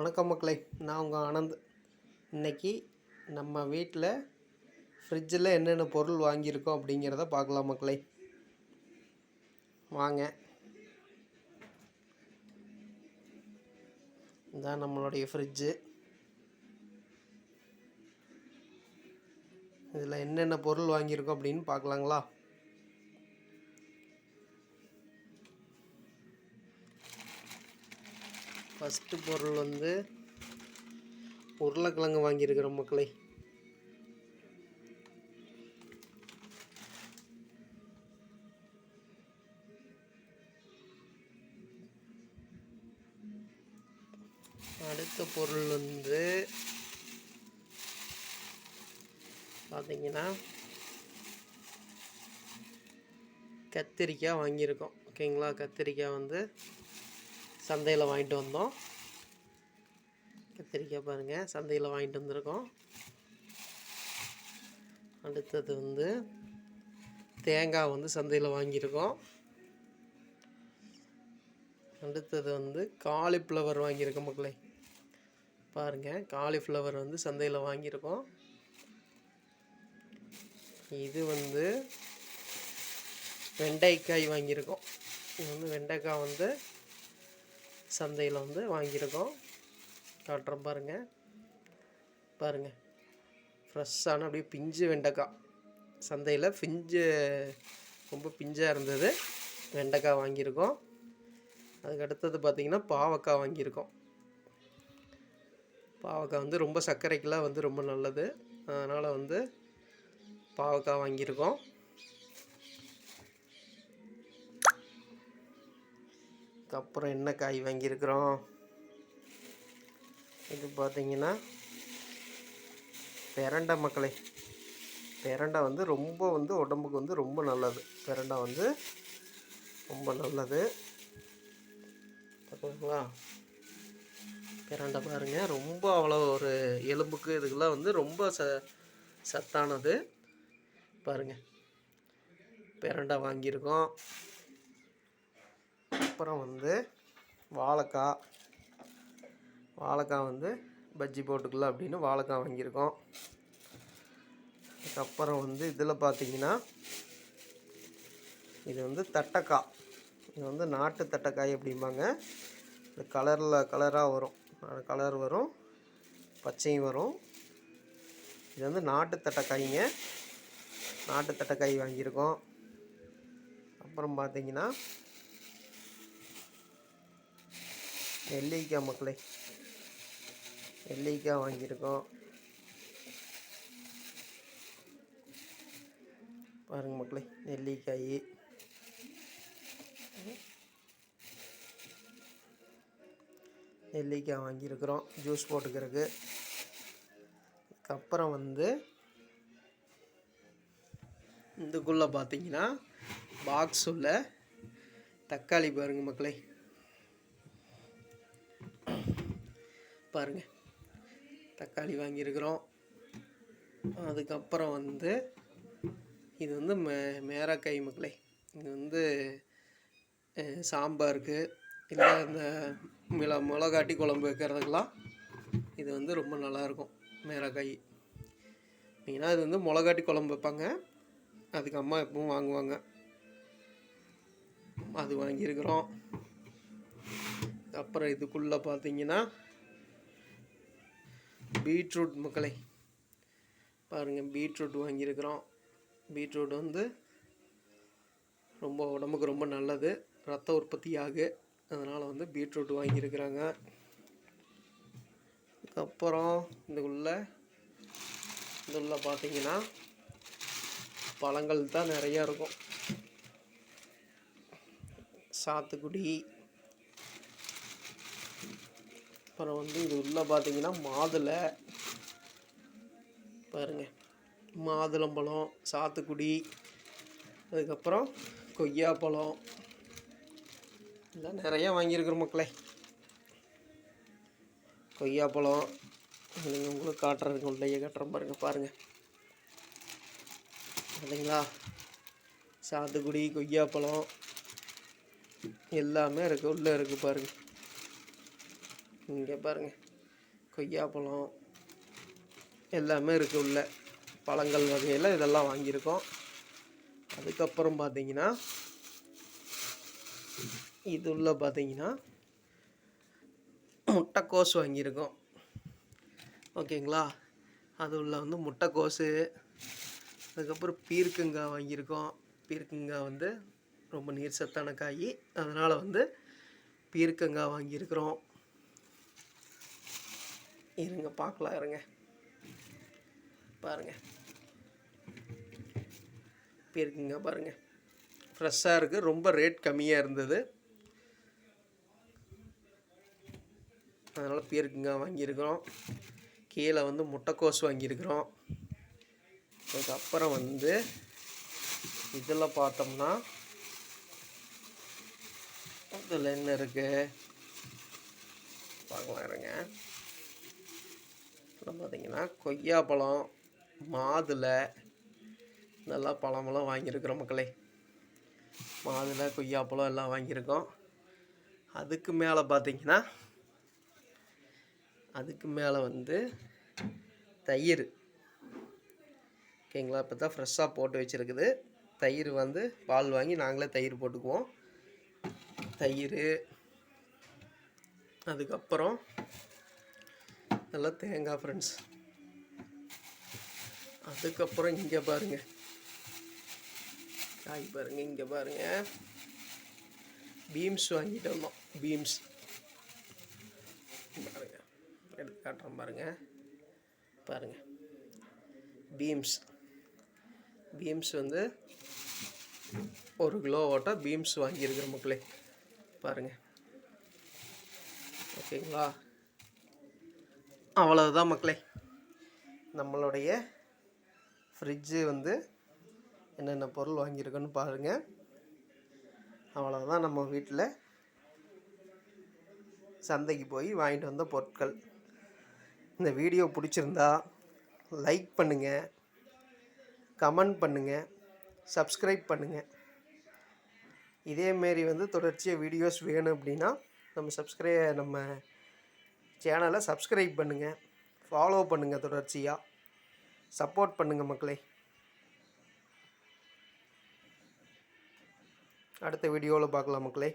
வணக்கம் மக்களே நான் உங்கள் ஆனந்த். இன்னைக்கு நம்ம வீட்டில் ஃப்ரிட்ஜில் என்னென்ன பொருள் வாங்கியிருக்கோம் அப்படிங்கிறத பார்க்கலாம் மக்களே. வாங்க. இதான் நம்மளுடைய ஃப்ரிட்ஜு இதில் என்னென்ன பொருள் வாங்கியிருக்கோம் அப்படின்னு பார்க்கலாங்களா? ஃபஸ்ட்டு பொருள் வந்து உருளைக்கிழங்கு வாங்கியிருக்கிறோம் மக்களே. அடுத்த பொருள் வந்து பார்த்தீங்கன்னா கத்திரிக்காய் வாங்கியிருக்கோம். ஓகேங்களா? கத்திரிக்காய் வந்து சந்தையில் வாங்கிட்டு வந்தோம். கத்திரிக்காய் பாருங்கள் சந்தையில் வாங்கிட்டு வந்திருக்கோம். அடுத்தது வந்து தேங்காய் வந்து சந்தையில் வாங்கியிருக்கோம். அடுத்தது வந்து காலிஃப்ளவர் வாங்கியிருக்கோம் மக்களே. பாருங்கள் காலிஃப்ளவர் வந்து சந்தையில் வாங்கியிருக்கோம். இது வந்து வெண்டைக்காய் வாங்கியிருக்கோம். இது வந்து வெண்டைக்காய் வந்து சந்தையில் வந்து வாங்கியிருக்கோம். காட்டுறோம் பாருங்கள் பாருங்கள் ஃப்ரெஷ்ஷான அப்படியே பிஞ்சு வெண்டைக்காய். சந்தையில் பிஞ்சு ரொம்ப பிஞ்சாக இருந்தது. வெண்டைக்காய் வாங்கியிருக்கோம். அதுக்கு அடுத்தது பார்த்திங்கன்னா பாவக்காய் வாங்கியிருக்கோம். பாவக்காய் வந்து ரொம்ப சர்க்கரைக்கெலாம் வந்து ரொம்ப நல்லது. அதனால் வந்து பாவக்காய் வாங்கியிருக்கோம். அதுக்கப்புறம் என்ன காய் வாங்கியிருக்கிறோம்? இது பார்த்தீங்கன்னா பெரண்டை மக்களே. பெரண்டை வந்து ரொம்ப வந்து உடம்புக்கு வந்து ரொம்ப நல்லது. பெரண்டை வந்து ரொம்ப நல்லது. ஓகேங்களா பிரண்டை பாருங்கள் ரொம்ப அவ்வளோ ஒரு எலும்புக்கு இதுக்கெல்லாம் வந்து ரொம்ப ச சத்தானது. பாருங்கள் பிரண்டை வாங்கியிருக்கோம். அப்புறம் வந்து வாழைக்காய். வாழைக்காய் வந்து பஜ்ஜி போட்டுக்கலாம் அப்படின்னு வாழைக்காய் வாங்கியிருக்கோம். அதுக்கப்புறம் வந்து இதில் பார்த்தீங்கன்னா இது வந்து தட்டைக்காய். இது வந்து நாட்டு தட்டைக்காய் அப்படிம்பாங்க. இந்த கலரில் கலராக வரும். கலர் வரும். பச்சையும் வரும். இது வந்து நாட்டு தட்டைக்காய்ங்க. நாட்டு தட்டைக்காய் வாங்கியிருக்கோம். அப்புறம் பார்த்தீங்கன்னா நெல்லிக்காய் மக்களே. நெல்லிக்காய் வாங்கியிருக்கோம். பாருங்க மக்களே நெல்லிக்காய். நெல்லிக்காய் வாங்கியிருக்கிறோம் ஜூஸ் போட்டுக்கிறதுக்கு. அதுக்கப்புறம் வந்து இதுக்குள்ளே பார்த்தீங்கன்னா பாக்ஸ் உள்ள தக்காளி பாருங்கள் மக்களே. பாருங்கள் தக்காளி வாங்கியிருக்கிறோம். அதுக்கப்புறம் வந்து இது வந்து மே மேரக்காய் மக்களே. இது வந்து சாம்பாருக்கு இல்லை இந்த மிள மிளகாட்டி குழம்பு வைக்கிறதுக்கெல்லாம் இது வந்து ரொம்ப நல்லாயிருக்கும் மேரக்காய். மெயினாக இது வந்து மிளகாட்டி குழம்பு வைப்பாங்க. அதுக்கு அம்மா எப்பவும் வாங்குவாங்க. அது வாங்கியிருக்கிறோம். அப்புறம் இதுக்குள்ளே பார்த்தீங்கன்னா பீட்ரூட் மக்களை. பாருங்கள் பீட்ரூட் வாங்கியிருக்கிறோம். பீட்ரூட் வந்து ரொம்ப உடம்புக்கு ரொம்ப நல்லது. ரத்த உற்பத்தி ஆகு அதனால் வந்து பீட்ரூட் வாங்கியிருக்கிறாங்க. அதுக்கப்புறம் இதுக்குள்ளே இதுள்ள பார்த்தீங்கன்னா பழங்கள் தான் நிறையா இருக்கும். சாத்துக்குடி அப்புறம் வந்து இது உள்ளே பார்த்தீங்கன்னா மாதுளை. பாருங்க. மாதுளம்பழம் சாத்துக்குடி அதுக்கப்புறம் கொய்யாப்பழம். இதெல்லாம் நிறையா வாங்கியிருக்கிறோம் மக்களே. கொய்யாப்பழம் நீங்கள் உங்களுக்கு காட்டுறதுக்கு உள்ளேயே காட்டுறேன் பாருங்க பாருங்கள் இல்லைங்களா சாத்துக்குடி கொய்யாப்பழம் எல்லாமே இருக்குது உள்ளே இருக்குது பாருங்கள் இங்கே பாருங்கள் கொய்யாப்பழம் எல்லாமே இருக்குது உள்ள. பழங்கள் வகையில் இதெல்லாம் வாங்கியிருக்கோம். அதுக்கப்புறம் பார்த்தீங்கன்னா இது உள்ள பார்த்தீங்கன்னா முட்டைக்கோஸ் வாங்கியிருக்கோம். ஓகேங்களா? அது உள்ள வந்து முட்டைக்கோஸு அதுக்கப்புறம் பீர்க்கங்காய் வாங்கியிருக்கோம். பீர்க்கங்காய் வந்து ரொம்ப நீர் சத்தான காய். அதனால் வந்து பீர்க்கங்காய் வாங்கியிருக்கிறோம். இருங்க பார்க்கலாம் இருங்க. பாருங்க. இருக்குங்க பாருங்க. ஃப்ரெஷ்ஷாக இருக்குது ரொம்ப ரேட் கம்மியாக இருந்தது. அதனால் பீர்க்கங்காய் வாங்கியிருக்கிறோம். கீழே வந்து முட்டைக்கோஸ் வாங்கியிருக்கிறோம். அதுக்கப்புறம் வந்து இதில் பார்த்தோம்னா இதில் என்ன இருக்குது பார்க்கலாம் இருங்க. அப்புறம் பார்த்தீங்கன்னா கொய்யாப்பழம் மாதுளை இதெல்லாம் பழமெல்லாம் வாங்கியிருக்கிறோம் மக்களே. மாதுளை கொய்யாப்பழம் எல்லாம் வாங்கியிருக்கோம். அதுக்கு மேலே பார்த்தீங்கன்னா அதுக்கு மேலே வந்து தயிர். ஓகேங்களா? இப்போ தான் ஃப்ரெஷ்ஷாக போட்டு வச்சுருக்குது. தயிர் வந்து பால் வாங்கி நாங்களே தயிர் போட்டுக்குவோம். தயிர் அதுக்கப்புறம் நல்லா தேங்காய் ஃப்ரெண்ட்ஸ் அதுக்கப்புறம் இங்கே பாருங்க. காய் பாருங்கள் இங்கே பாருங்கள் பீம்ஸ் வாங்கிட்டு வந்தோம். பீம்ஸ் பாருங்கள் எடுத்து காட்டுறோம் பாருங்கள் பாருங்கள் பீம்ஸ் பீம்ஸ் வந்து ஒரு கிலோ ஓட்ட பீம்ஸ் வாங்கியிருக்கிற மக்களே. பாருங்கள் ஓகேங்களா? அவ்வளவுதான் மக்களே. நம்மளுடைய ஃப்ரிட்ஜு வந்து என்னென்ன பொருள் வாங்கியிருக்கோன்னு பாருங்கள் அவ்வளோதான் நம்ம வீட்டில் சந்தைக்கு போய் வாங்கிட்டு வந்த பொருட்கள். இந்த வீடியோ பிடிச்சிருந்தா லைக் பண்ணுங்கள் கமெண்ட் பண்ணுங்கள் சப்ஸ்கிரைப் பண்ணுங்கள் இதேமாரி வந்து தொடர்ச்சியாக வீடியோஸ் வேணும் அப்படின்னா நம்ம சப்ஸ்கிரை நம்ம சேனலை சப்ஸ்கிரைப் பண்ணுங்கள் ஃபாலோ பண்ணுங்கள் தொடர்ச்சியாக சப்போர்ட் பண்ணுங்கள் மக்களே. அடுத்த வீடியோவில் பார்க்கலாம் மக்களே.